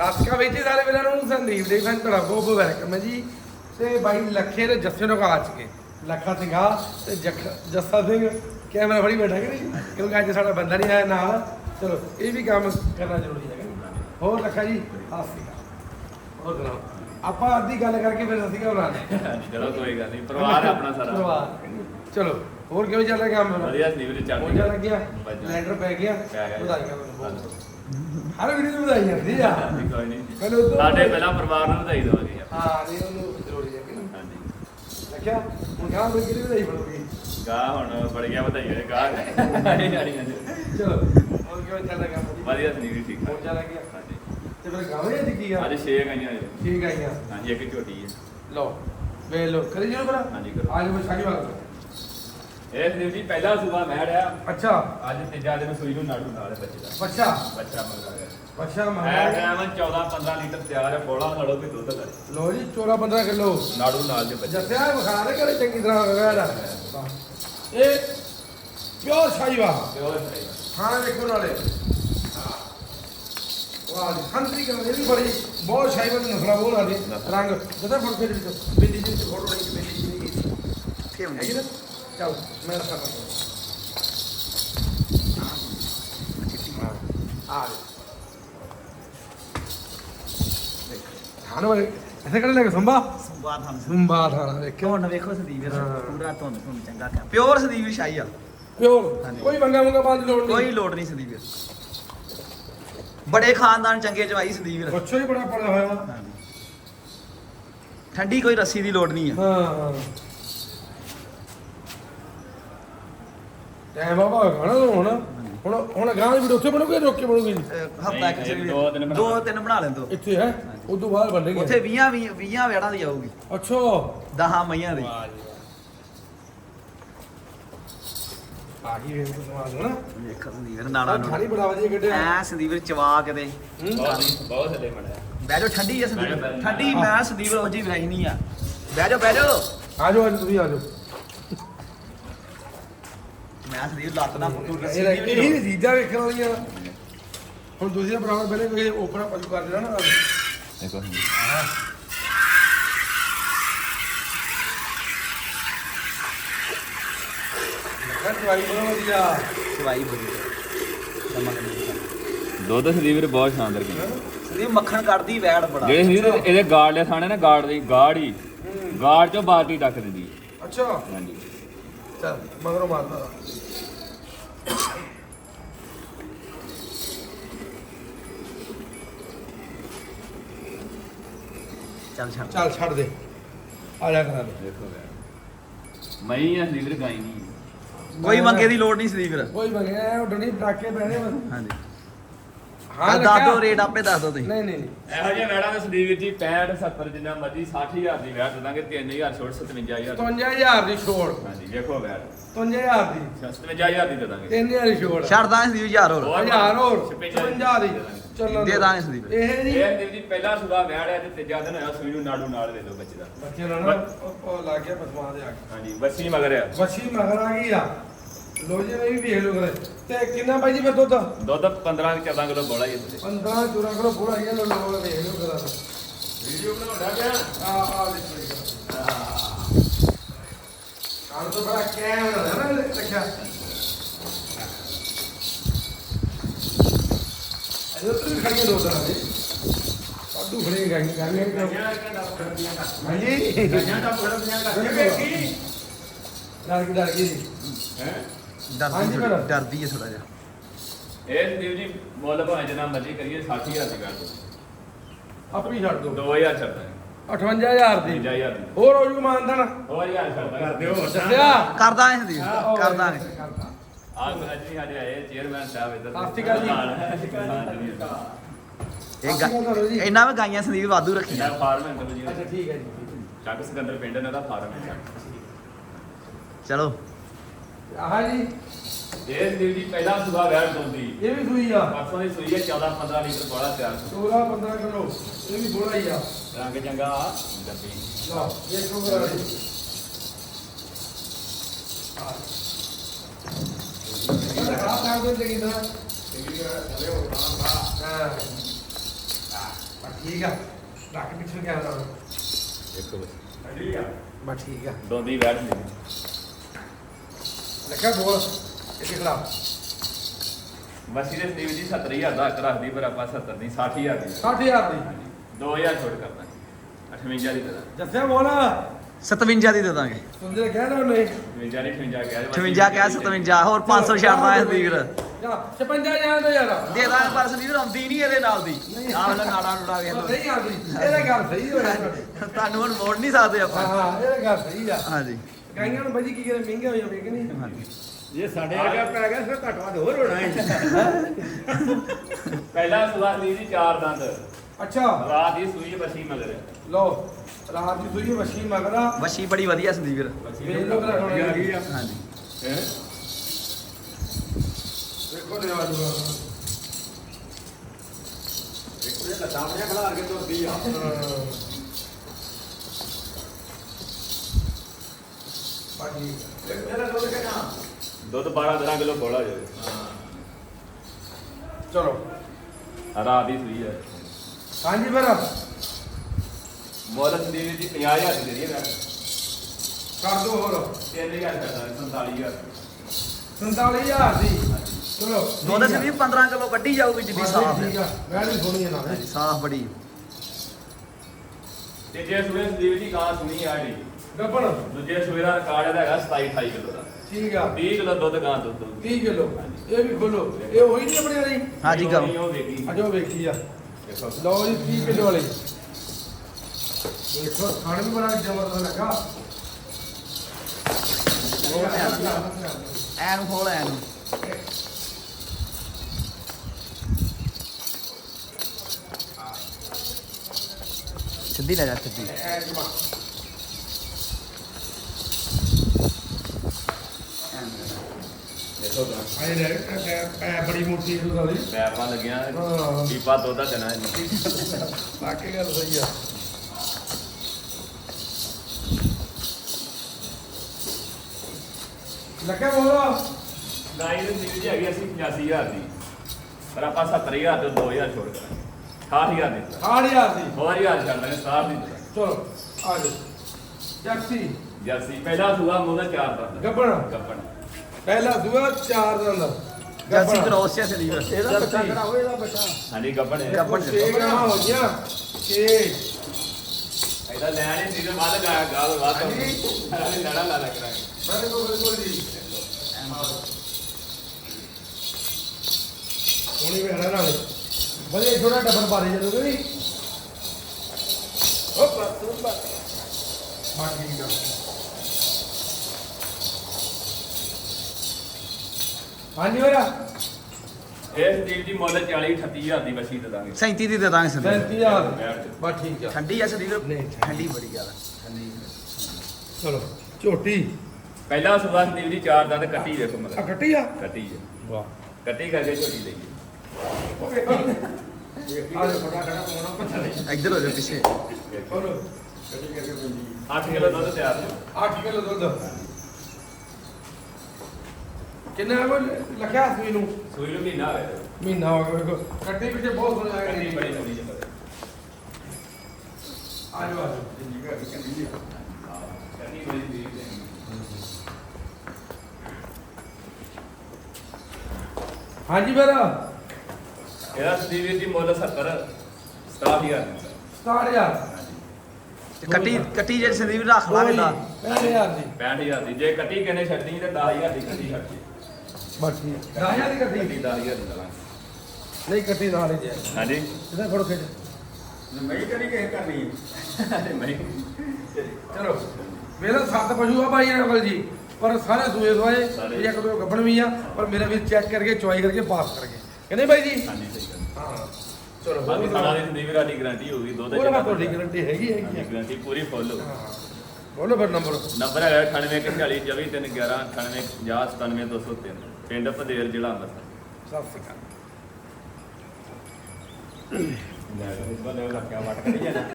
ਸਾਸਕਾ ਵਿੱਚ ਸਾਰੇ ਵੀਰਾਂ ਨੂੰ ਸੰਦੀਪ ਦੇ ਫੈਨ ਤੁਹਾਡਾ ਬਹੁਤ ਬਹੁਤ ਵੈਲਕਮ ਹੈ ਜੀ। ਤੇ ਬਾਈ ਲੱਖੇ ਦੇ ਜੱਸੇ ਨੂੰ ਕਾ ਕੇ। ਲੱਖਾ ਸਿੰਘਾ ਤੇ ਜੱਸਾ ਸਿੰਘ ਕੈਮਰਾ ਫੜੀ ਬੈਠਾ ਕਿ ਨਹੀਂ? ਕਿਉਂਕਿ ਅੱਜ ਸਾਡਾ ਬੰਦਾ ਨਹੀਂ ਆਇਆ ਨਾਲ। ਚਲੋ ਇਹ ਵੀ ਕੰਮ ਕਰਨਾ ਜ਼ਰੂਰੀ ਹੈ ਨਹੀਂ? ਹੋਰ ਲੱਖਾ ਜੀ ਹਾਸਿਕਾ ਹੋਰ ਸੁਣਾਓ? ਆਪਾਂ ਅੱਧੀ ਗੱਲ ਕਰਕੇ ਫਿਰ ਅਸੀਂ ਕਿਉਂ ਬਣਾਉਂਦੇ ਚਲੋ ਕੋਈ ਗੱਲ ਨਹੀਂ। ਪਰਿਵਾਰ ਆਪਣਾ ਸਾਰਾ। ਪਰਿਵਾਰ। ਚਲੋ ਹੋਰ ਕਿਵੇਂ ਚੱਲ ਰਿਹਾ ਕੰਮ? ਵਧੀਆ ਸਨੀਵਰ ਚੱਲ ਪਹੁੰਚਾ ਲੱਗਿਆ। ਲੈਂਟਰ ਪੈ ਗਿਆ। ਵਧਾਈਆਂ ਬਹੁਤ। ਹਰ ਵੀਡੀਓ ਨੂੰ ਵਧਾਈਆਂ ਦੀ ਆ। ਕੋਈ ਨਹੀਂ। ਮੈਨੂੰ ਉਦੋਂ- ਸਾਡੇ ਪਹਿਲਾਂ ਪਰਿਵਾਰ ਨੂੰ ਵਧਾਈ ਦੇਵਾਂਗੇ। ਆਪਾਂ। ਹਾਂ ਨਹੀਂ ਉਹਨੂੰ ਜ਼ਰੂਰੀ ਹੈ ਕਿ ਨਹੀਂ ਹਾਂਜੀ। ਰੱਖਿਆ ਹੁਣ ਕਹਾਂ ਬਈ ਕਿਹੜੀ ਵਧਾਈ ਬਣੂਗੀ। ਗਾਹ ਹੁਣ ਬੜ ਗਿਆ ਨਹੀਂ ਜਾਣੀਆਂ ਨੇ। ਚਲੋ ਹੋਰ ਕਿਵੇਂ ਚੱਲ ਰਿਹਾ ਕੰਮ ਵਧੀਆ? ਸਨੀਵਰ ਠੀਕ ਠਾਕ ਪਹੁੰਚਾ ਲੱਗਿਆ ਹਾਂਜੀ। ਤੇ ਫਿਰ ਗਾਵੇਂ ਅੱਜ ਕੀ ਆ? ਅੱਜ 6 ਗਾਈਆਂ ਨੇ ਠੀਕ ਆਈਆਂ ਹਾਂਜੀ ਇੱਕ ਝੋਟੀ ਹੈ ਲਓ ਵੇ ਲੋ ਕਰੀ ਜਰੂਰ ਹਾਂਜੀ, ਕਰੋ। ਅੱਜ ਮੈਂ ਸਾਡੀ ਵਾਰ ਇਹ ਸਨੀਵਰ ਜੀ ਪਹਿਲਾ ਸੂਬਾ ਮੈਂ ਰਿਹਾ। ਅੱਛਾ। ਅੱਜ ਤੀਜਾ ਦਿਨ ਸੂਈ ਨੂੰ ਨਾੜੂ ਨਾਲ ਹੈ ਬੱਚੇ ਦਾ। ਬੱਚਾ ਬੱਚਾ ਮੰਗਾ ਗਿਆ। ਬੱਚਾ ਮੈਂ ਮੰਗਾ ਟਾਈਮ 14 15 ਲੀਟਰ ਤਿਆਰ ਹੈ ਬੋਲਾ ਨਾਲੋਂ ਵੀ ਦੁੱਧ ਲੈ ਲੋ ਜੀ 14 15 ਕਿਲੋ। ਨਾੜੂ ਨਾਲ ਦੇ ਬੱਚੇ ਜੱਸਿਆ ਵਿਖਾ ਦੇ ਕਰੇ ਚੰਗੀ ਤਰ੍ਹਾਂ ਵਗੈਰਾ ਇਹ ਪਿਓਰ ਸ਼ਾਹੀਵਾ ਪਿਓਰ ਸਹੀ ਹਾਂ ਦੇਖੋ ਨਾਲੇ। ਹਾਂ। ਵਾਹ ਜੀ ਸੰਤਰੀ ਕਰ ਇਹ ਵੀ ਬੜੀ ਬਹੁਤ ਸ਼ਾਹੀਵਾ ਦੀ ਨਸਲਾ ਬੋਲ ਆ ਜੀ। ਰੰਗ ਜਦਾ ਫੜ ਕੇ ਵਿੱਚ ਬਿੰਦੀ ਜੀ ਫੋਟੋ ਨਹੀਂ ਬਿੰਦੀ ਜੀ ਹੈਗੀ ਨਾ? ਚੱਲ ਮੈਂ ਰਖਾ ਆ ਦੇ ਖਾਣ ਵਾਲੇ ਐਸੇ ਕਰ ਲੈ ਸੰਭਾ ਸੰਵਾਦ ਹਮ ਸੰਭਾ ਖਾਣਾ ਵੇਖਿਓ ਕਿਉਂ ਨਾ ਵੇਖੋ ਸੰਦੀਪ ਵੀਰ, ਹਾਂ। ਪੂਰਾ ਧੁੰਦ ਧੁੰਦ ਚੰਗਾ ਕੰਮ ਪਿਓਰ ਸੰਦੀਪ ਵੀਰ ਸ਼ਾਹੀ ਆ ਪਿਓਰ ਹਾਂਜੀ। ਕੋਈ ਮੰਗਾ ਮੰਗਾ ਬੰਦ ਲੋੜ ਨਹੀਂ ਕੋਈ ਲੋੜ ਨਹੀਂ ਸੰਦੀਪ ਵੀਰ ਬੜੇ ਖਾਨਦਾਨ ਚੰਗੇ ਜਵਾਈ ਸੰਦੀਪ ਵੀਰ ਬੱਚਾ ਹੀ ਬੜਾ ਪੜਿਆ ਹੋਇਆ ਹਾਂਜੀ। ਠੰਡੀ ਕੋਈ ਰੱਸੀ ਦੀ ਲੋੜ ਨਹੀਂ ਆ ਹਾਂ ਹਾਂ। ਟਾਈਮ ਬਾਬਾ ਖਾਣਾ ਤਾਂ ਹੁਣ। ਹੁਣ ਹੁਣ ਗਾਂ ਦੀ ਵੀਡੀਓ ਉੱਥੇ ਬਣੂਗੀ ਜਾਂ ਰੋਕ ਕੇ ਬਣੂਗੀ ਜੀ? ਹਫਤਾ ਇੱਕ ਨਹੀਂ, ਚ ਦੋ ਤਿੰਨ ਬਣਾ ਦੋ ਲੈਂਦੇ। ਤਿੰਨ ਬਣਾ ਲੈਂਦੋ ਇੱਥੇ ਹੈ? ਉਸ ਤੋਂ ਬਾਅਦ ਬਣਨਗੇ ਉੱਥੇ 20 20 20 ਵੇੜਾਂ ਦੀ ਆਊਗੀ। ਅੱਛਾ। 10 ਮਈਆਂ ਦੀ। ਵਾਹ ਜੀ ਵਾਹ। ਆ ਗਈ ਵੇਖ ਤੂੰ ਸਮਾਜ ਨਾ ਵੇਖੋ ਸੰਦੀਪ ਨਾੜਾ ਨੂੰ ਖਾਲੀ ਬੜਾ ਵਧੀਆ ਕੱਢਿਆ। ਐ ਸੰਦੀਪ ਚਵਾ ਕੇ ਹੂੰ? ਬਹੁਤ ਬਹੁਤ ਥੱਲੇ ਮੜਿਆ ਬਹਿ ਜਾਓ ਠੰਡੀ ਬਹਿ ਜਾਓ, ਸੰਦੀਪ ਬਹਿ ਜਾਓ। ਠੰਡੀ ਮੈਂ ਸੰਦੀਪ ਰੋਜੀ ਜੀ ਵਿਰਾਈ ਨਹੀਂ ਆ। ਬਹਿ ਜਾਓ ਬਹਿ ਜਾਓ। ਆ ਜਾਓ ਅੱਜ ਤੁਸੀਂ ਆ ਲੱਤ ਫੁੱਟੂ ਰੱਸੀ ਇਹ ਦੀ ਵੀ ਨਹੀਂ ਇਹ ਚੀਜ਼ਾਂ ਵੇਖਣ ਵਾਲੀਆਂ। ਹੁਣ ਤੁਸੀਂ ਬਰਾਬਰ ਪਹਿਲੇ ਕੋਈ ਓਪਰਾ ਪਸ਼ੂ ਕਰ ਦੇਣਾ ਨਾ ਦੇਖੋ ਮੈਂ ਦਵਾਈ ਬਣਾ ਵਧੀਆ ਬੜੀ ਸਦੀਵਰ ਬਹੁਤ ਸ਼ਾਨਦਾਰ ਕਿੰਨਾ ਸੰਦੀਪ ਮੱਖਣ ਕੱਢਦੀ ਵੈੜ ਬੜਾ। ਜਿਹੜੇ ਸਦੀਵਰ ਇਹਦੇ ਗਾਰਡ ਦੇ ਥਾਣੇ ਨਾ ਗਾਰਡ ਦੀ ਗਾੜ ਹੀ। ਗਾਰਡ ਚੋਂ ਬਾਲਟੀ ਡੱਕ ਦਿੰਦੀ ਹੈ। ਅੱਛਾ। ਹਾਂਜੀ। ਚੱਲ ਮਗਰੋਂ ਮਾਰਦਾ। ਚੱਲ ਛੱਡ ਚੱਲ ਛੱਡ ਦੇ। ਆ ਜਾ ਕਰਾ ਦੇ। ਦੇਖੋ ਮਈ ਆ ਸਦੀਵਰ ਗਾਈ ਨਹੀਂ। ਕੋਈ ਮੰਗੇ ਦੀ ਲੋੜ ਨਹੀਂ ਸੰਦੀਪ ਵੀਰ ਕੋਈ ਮੰਗਿਆ ਉੱਡਣੀ ਪਟਾਕੇ ਪੈਣੇ ਬਸ। ਹਾਂਜੀ। ਹਾਂ ਦੱਸ? ਦਿਓ ਰੇਟ ਆਪੇ ਦੱਸ ਦਿਓ ਤੁਸੀਂ। ਨਹੀਂ ਨਹੀਂ ਨਹੀਂ। ਇਹੋ ਜਿਹੇ ਮੈਡਮ ਦੇ ਸਦੀਵਰ ਜੀ 65 70 ਜਿੰਨਾ ਮਰਜ਼ੀ 60000 ਦੀ ਵਿਆਹ ਦੇ ਦਾਂਗੇ 3000 ਛੋੜ 57000 55000 ਦੀ ਛੋੜ। ਹਾਂਜੀ ਵੇਖੋ ਵਿਆਹ 55000 ਦੀ। 57000 ਦੀ ਦੇ ਦਾਂਗੇ। 3000 ਦੀ ਛੋੜ। ਛੱਡ ਦਾਂ ਸੰਦੀਪ ਹਜ਼ਾਰ ਹੋਰ। ਹੋਰ। ਹਜ਼ਾਰ ਹੋਰ। 56 55 ਦੀ। ਚੱਲਣ ਦੇ। ਦਾਂਗੇ ਸੰਦੀਪ ਇਹ ਜੀ ਇਹ ਦੇਵ ਜੀ ਪਹਿਲਾ ਸੁਦਾ ਵਿਆਹ ਹੈ ਤੇ ਤੀਜਾ ਦਿਨ ਹੋਇਆ ਸੂਈ ਨੂੰ ਨਾੜੂ ਨਾਲ ਦੇ ਦਿਓ ਬੱਚੇ ਦਾ। ਬੱਚੇ ਨਾਲ ਉਹ- ਲੱਗ ਗਿਆ ਪਸਮਾ ਦੇ ਆ ਹਾਂਜੀ ਬੱਸੀ ਮਗਰ ਆ। ਬੱਚੀ ਮਗਰ ਆ ਗਈ ਆ। ਲੋ ਜੀ ਵੀ ਵੇਖ ਲੋ ਕਰੇ ਤੇ ਕਿੰਨਾ ਬਾਈ ਜੀ ਫਿਰ ਦੁੱਧ? ਦੁੱਧ 15 14 ਕਿਲੋ ਬੋਲਾ ਹੀ ਇੱਥੇ। 15 14 ਕਿਲੋ ਪੂਰਾ ਹੀ ਆ ਲੋ ਲੋ ਵੇਖ ਲੋ ਕਰਾ ਵੀਡੀਓ ਬਣਾਉਂਦਾ ਪਿਆ। ਆ ਆ ਦੇਖੋ ਕਾਲ ਤੋਂ ਬੜਾ ਕੈਮਰਾ ਹੈ ਨਾ ਰੱਖਿਆ ਅਜੇ ਤੂੰ ਵੀ ਖੜੀਆਂ ਦੋ ਤਰ੍ਹਾਂ ਦੇ ਕਾਡੂ ਖੜੇ ਗਾਈ ਗਾਈ ਹਾਂਜੀ। ਡਰ ਕੇ ਡਰ ਕੇ ਜੀ ਹਾਂਜੀ ਡਰਦੀ ਮੈਡਮ। ਥੋੜ੍ਹੀ- ਡਰਦੀ ਹੈ ਥੋੜਾ ਜਿਹਾ। ਇਹ ਦੇਵ ਜੀ ਮੁੱਲ ਭਾਵੇਂ ਜਿੰਨਾ ਮਰਜ਼ੀ ਕਰੀਏ 60000 ਦੀ ਕਰ ਦਿਓ ਆਪਣੀ ਛੱਡ ਦੋ 2000 ਛੱਡਦਾ 58000 ਦੀ। 50000 ਦੀ। ਹੋਰ ਹੋ ਜੂ ਮਾਨਦਾ ਨਾ ਹੋਰ ਯਾਰ ਕਰ ਦਿਓ। ਦੱਸਿਆ ਕਰ ਦਾਂਗੇ ਸੰਦੀਪ ਕਰ ਦਾਂਗੇ ਆ ਅੱਜ ਵੀ ਸਾਡੇ ਆਏ ਚੇਅਰਮੈਨ ਸਾਹਿਬ ਇੱਧਰ ਸਤਿ ਸ਼੍ਰੀ ਅਕਾਲ ਜੀ। ਸਤਿ ਸ਼੍ਰੀ ਅਕਾਲ ਜੀ। ਇਹਨਾਂ ਵਿੱਚ ਗਾਈਆਂ ਸੰਦੀਪ ਵਾਧੂ ਰੱਖੀਆਂ। ਫਾਰਮ ਹੈ ਅੰਦਰ ਜੀ। ਅੱਛਾ ਠੀਕ ਹੈ ਜੀ। ਚੱਕ ਸਿਕੰਦਰ ਪਿੰਡ ਇਹਨਾਂ ਦਾ ਫਾਰਮ ਹੈ। ਚਲੋ। ਆਹ ਜੀ ਦੇਵ ਜੀ ਪਹਿਲਾ ਸੁਬਾ ਵਿਆਹ ਦੋਂਦੀ ਇਹ ਵੀ ਸੂਈ ਆ। ਪਰਸੋਂ ਦੀ ਸੂਈ ਹੈ 14 15 ਲੀਟਰ ਬੋਲਾ ਤਿਆਰ 16 15 ਕਿਲੋ ਇਹ ਵੀ ਬੋਲਾ ਹੀ ਆ। ਰੰਗ ਚੰਗਾ ਡੱਬੀ। ਲਓ ਦੇਖੋ ਮੇਰਾ ਜੀ ਦੇ ਠੀਕ ਆ। ਰੱਖ ਪਿੱਛੇ ਕੈਮਰਾ ਦੇਖੋ ਬਸ। ਠੀਕ ਆ ਬਸ ਠੀਕ ਆ। ਦੋਂਦੀ ਬੈਠ ਨਹੀਂ। ਲੱਗਾ ਬੋਲ। ਇੱਥੇ ਖੜਾ ਮੱਛੀ ਦੇ ਸਟੀਵ ਜੀ 70000 ਦਾ ਹੱਕ ਰੱਖਦੀ ਪਰ ਆਪਾਂ 70 ਨਹੀਂ 60000 ਦੀ। 60000 ਦੀ। 2000 ਛੋੜ ਕਰਦਾ 58 ਦੀ ਤਰ੍ਹਾਂ ਜੱਸਿਆ ਬੋਲ। 57 ਦੀ ਦੇ ਦਾਂਗੇ। ਸੁਣਦੇ ਕਹਿ ਰਹੇ ਨੇ 58 ਨਹੀਂ 58 ਕਿਹਾ 58 ਕਿਹਾ 57 ਹੋਰ 500 ਛੱਡਦਾ ਹੈ ਸੰਦੀਪ ਵੀਰ। ਯਾ 56 ਜਾਣ ਦੋ ਯਾਰ। ਦੇ ਦਾਂਗੇ ਪਰ ਸੰਦੀਪ ਵੀਰ ਆਉਂਦੀ ਨਹੀਂ ਇਹਦੇ ਨਾਲ ਦੀ। ਆਹ ਵਾਲਾ ਨਾੜਾ ਨੂੜਾ ਵੇਖ ਲਓ। ਨਹੀਂ ਆਉਂਦੀ। ਇਹਦੇ ਗੱਲ ਸਹੀ ਹੋਇਆ। ਤੁਹਾਨੂੰ ਹੁਣ ਮੋੜ ਨਹੀਂ ਸਕਦੇ ਆਪਾਂ। ਹਾਂ ਇਹਦੇ ਗੱਲ ਸਹੀ ਆ। ਹਾਂਜੀ। ਗਾਈਆਂ ਨੂੰ ਬਾਜੀ ਕੀ ਕਰੇ ਮਹਿੰਗੇ ਹੋ ਜਾਵੇ ਕਿ ਨਹੀਂ? ਹਾਂਜੀ। ਜੇ ਸਾਡੇ ਵਰਗਾ ਪੈ ਗਿਆ ਫਿਰ ਘੱਟ ਵੱਧ ਹੋਰ ਹੋਣਾ ਹੈ। ਪਹਿਲਾ ਸੁਆ ਦੀ ਜੀ ਚਾਰ ਦੰਦ। ਅੱਛਾ। ਰਾਤ ਦੀ ਸੂਈ ਮੱਛੀ ਮਗਰ। ਲਓ ਰਾਤ ਦੀ ਸੂਈ ਵਸ਼ੀ ਮਗਰਾ ਵਸ਼ੀ ਬੜੀ ਵਧੀਆ ਸੰਦੀਪ ਵੀਰ। ਵੇਖ ਲਓ ਕਰਾ ਆ ਗਈ ਆ। ਹਾਂਜੀ। ਹੈਂ? ਦੇਖੋ ਨੇ ਆਜੂ ਇੱਕ ਜੇ ਲੱਤਾਂ ਖਿਲਾਰ ਕੇ ਤੁਰਦੀ ਆ। ਬਾਜੀ ਤੇਰਾ ਦੁੱਧ ਕਿੰਨਾ? ਦੁੱਧ 12 13 ਕਿਲੋ ਬੋਲਾ ਜਾਵੇ ਚਲੋ। ਰਾਤ ਦੀ ਸੂਈ ਹੈ ਹਾਂਜੀ ਫਿਰ। ਮੁੱਲ ਸੰਦੀਪ ਜੀ 50000 ਦੀ ਦੇ ਰਹੀ ਹੈ ਕਰ ਦੋ ਹੋਰ। 3000 ਕਰਦਾ 47000 47000 ਦੀ? ਚਲੋ ਦੁੱਧ ਸੰਦੀਪ 15 ਕਿਲੋ ਕੱਢੀ ਜਾਊਗੀ ਜਿੱਦੀ ਸਾਫ਼ ਠੀਕ ਹੈ ਮੈਂ ਵੀ ਸੁਣੀ ਹੈ ਨਾ ਸਾਫ਼ ਬੜੀ। ਤੇ ਜੇ ਸੂਏ ਸੰਦੀਪ ਜੀ ਕਾਂ ਸੁਣੀ ਆ ਗੱਪਣ ਦੂਜੇ ਦਾ ਰਿਕਾਰਡ ਇਹਦਾ ਹੈਗਾ 27 28 ਕਿਲੋ ਦਾ। ਠੀਕ ਆ। 30 ਕਿਲੋ ਦੁੱਧ ਕਾਂ ਦੁੱਧ। ਦਊਗੀ। 30 ਕਿਲੋ। ਇਹ ਵੀ ਖੋਲੋ। ਇਹ ਉਹੀ ਨਹੀਂ ਆਪਣੀ ਵਾਲੀ? ਹਾਂਜੀ ਵੇਖੀ। ਅਜੋ ਵੇਖੀ ਆ। ਲਓ ਜੀ 30 ਕਿਲੋ ਵਾਲੀ। ਦੇਖੋ ਖਾਣ ਵੀ ਬੜਾ ਜ਼ਬਰਦਸਤ ਲੱਗਾ। ਐ ਨੂੰ ਖੋਲ ਐ ਨੂੰ ਸਿੱਧੀ ਲੈ ਜਾ ਸਿੱਧੀ। ਦੇਖੋ ਕਾਂ ਆਏ ਲੈ ਪੈ ਬੜੀ ਮੋਟੀ ਇਹ ਵਾਲੀ ਪੈਪਾਂ ਲੱਗੀਆਂ ਹਾਂ। ਪੀਪਾ ਦੁੱਧ ਦਾ ਦੇਣਾ ਇਹਨੂੰ। ਵਾਕਈ ਗੱਲ ਸਹੀ ਆ। ਲੱਗਾ ਬੋਲੋ। ਗਾਈ ਦੀ ਨਿਕਲ ਹੈਗੀ ਅਸੀਂ 85000 ਦੀ। ਪਰ ਆਪਾਂ 70000 ਤੇ 2000 ਛੋੜ ਕਰਾਂਗੇ। 68000 ਦੀ। 8000 ਦੀ। ਹੋਰ ਹਜ਼ਾਰ ਛੱਡ ਦਾਂਗੇ 60 ਦੀ ਚਲੋ ਆ ਜਾਓ। ਜੱਸੀ ਜਰਸੀ। ਪਹਿਲਾ ਸੂਆ ਮੋਦਾ ਚਾਰ ਦੰਦ ਗੱਬਣ। ਗੱਪਣ ਪਹਿਲਾ ਦੂਆ ਚਾਰ ਦਿਨ ਦਾ ਜਲਸੀ ਕ੍ਰੋਸ ਹੈ ਵੀਰ ਇਹਦਾ ਬੱਚਾ ਕਿਹੜਾ ਹੋਏ ਇਹਦਾ ਬੱਚਾ। ਹਾਂਜੀ ਗੱਪਣ ਹੈ। ਗੱਭਣ। 6 ਗ੍ਰਾਮ ਹੋ ਗਿਆ 6 ਇਹਦਾ ਲੈਣੇ ਸੀ ਤੇ ਵੱਧ ਗਾ ਗਾਲ ਵੱਧ ਹਾਂਜੀ। ਲੜਾ ਲਾ ਲਾ ਕਰਾਂਗੇ। ਬਿਲਕੁਲ ਬਿਲਕੁਲ ਜੀ ਹੁਣੀ ਵੀ ਹੜਾ ਨਾਲ ਬਲੇ ਥੋੜਾ ਡਬਲ ਬਾਰੇ ਜਦੋਂ ਨਹੀਂ। ਹੱਪਾ ਤੁੰਬਾ ਬਾਕੀ ਦਾ ਹਾਂਜੀ ਹੋਰਾ ਇਹ ਸੰਦੀਪ ਜੀ ਮੁੱਲ 40 38000 ਦੀ ਵਸੀ ਦੇ ਦਾਂਗੇ। 37 ਦੀ ਦੇ ਦਾਂਗੇ ਸੰਦੀਪ 35000 ਬਸ ਠੀਕ ਆ। ਠੰਡੀ ਆ ਸੰਦੀਪ ਵੀਰ ਨਹੀਂ, ਠੰਡੀ ਬੜੀ ਜ਼ਿਆਦਾ। ਚਲੋ ਝੋਟੀ। ਪਹਿਲਾ ਸੂਆ ਸੰਦੀਪ ਜੀ ਚਾਰ ਦੰਦ ਕੱਟੀ ਦੇਖੋ ਆ ਮਤਲਬ ਕੱਟੀ ਆ? ਕੱਟੀ ਹੈ ਵਾਹ। ਕੱਟੀ ਕਰਕੇ ਝੋਟੀ ਲਈ। ਆ ਇੱਧਰ ਹੋ ਜਾ ਪਿੱਛੇ। ਬੋਲੋ 8 ਕਿਲੋ ਦੁੱਧ ਤਿਆਰ ਹੈ 8 ਕਿਲੋ ਦੁੱਧ। ਕਿੰਨਾ ਉਹ ਲਖਿਆ ਸੂਈ ਨੂੰ? ਸੂਈ ਨੂੰ ਮਹੀਨਾ ਹੋਇਆ ਮਹੀਨਾ ਹੋ ਗਿਆ ਕੱਟੀ ਪਿੱਛੇ ਬਹੁਤ ਸੋਹਣਾ ਆ ਗਿਆ ਬੜੀ ਸੋਹਣੀ ਜਮਾ ਆ ਜਾਓ ਆ ਜਾਓ। ਕੱਟੀ ਬੜੀ ਸੋਹਣੀ ਹਾਂਜੀ ਫਿਰ। ਇਹਦਾ ਸੰਦੀਪ ਵੀਰ ਜੀ ਮੁੱਲ 70 67000 ਸਟਾਰਟ ਯਾਰ ਤੇ ਕੱਟੀ ਕੱਟੀ ਜਿਹੜੀ ਸੰਦੀਪ ਰੱਖ ਲਾਂਗੇ ਦਾ 65000 ਦੀ। 65000 ਦੀ। ਜੇ ਕੱਟੀ ਕਿਨੇ ਛੱਡਣੀ ਤੇ 10000 ਦੀ ਕੱਟੀ ਛੱਡ ਦੇ ਬਸ ਠੀਕ 10000 ਦੀ ਕੱਟੀ ਕੱਟੀ 10000 ਦੀ ਦਵਾਂਗੇ ਨਹੀਂ ਕੱਟੀ ਨਾਲ ਹੀ। ਜੇ ਹਾਂਜੀ। ਇਹਦਾ ਫੜੋ ਖਿੱਚ ਮੈਂ ਕਿਹੜੀ ਕਿਸੇ ਕਰਨੀ ਮੈਂ ਚਲੋ ਮੇਰਾ ਸੱਤ ਪਸ਼ੂ ਆ ਭਾਈ ਇਹਨਾਂ ਕੋਲ ਜੀ। ਪਰ ਸਾਰੇ ਸੂਏ ਸਵਾਏ ਸਾਰੇ। ਇੱਕ ਦੋ ਗੱਭਣ ਵੀ ਆ ਪਰ ਮੇਰਾ ਵੀ ਚੈੱਕ ਕਰਕੇ ਚੁਆਈ ਕਰਕੇ ਪਾਸ ਕਰਕੇ। ਕਹਿੰਦੇ ਭਾਈ ਜੀ? ਹਾਂਜੀ ਸਹੀ ਗੱਲ। ਹਾਂ ਚਲੋ ਬਾਕੀ ਸਾਡਾ ਦੀ ਸੰਦੀਪ ਦੀ ਗਾਰੰਟੀ ਹੋਊਗੀ ਦੁੱਧ ਉਹਦਾ ਮੈਂ ਤੁਹਾਡੀ ਗਾਰੰਟੀ ਹੈਗੀ ਹੈਗੀ। ਗਾਰੰਟੀ ਪੂਰੀ ਫੁੱਲ ਹਾਂ ਬੋਲੋ ਫਿਰ ਨੰਬਰ ਨੰਬਰ ਹੈਗਾ 9840 24311 9850 ਪਿੰਡ ਪਦੇਰ ਜ਼ਿਲ੍ਹਾ ਅੰਮ੍ਰਿਤਸਰ। ਸਤਿ ਸ਼੍ਰੀ ਅਕਾਲ। ਲੈ ਬੰਦੇ ਰੱਖਿਆ ਵਟ ਕਰੀ ਜਾਣਾ।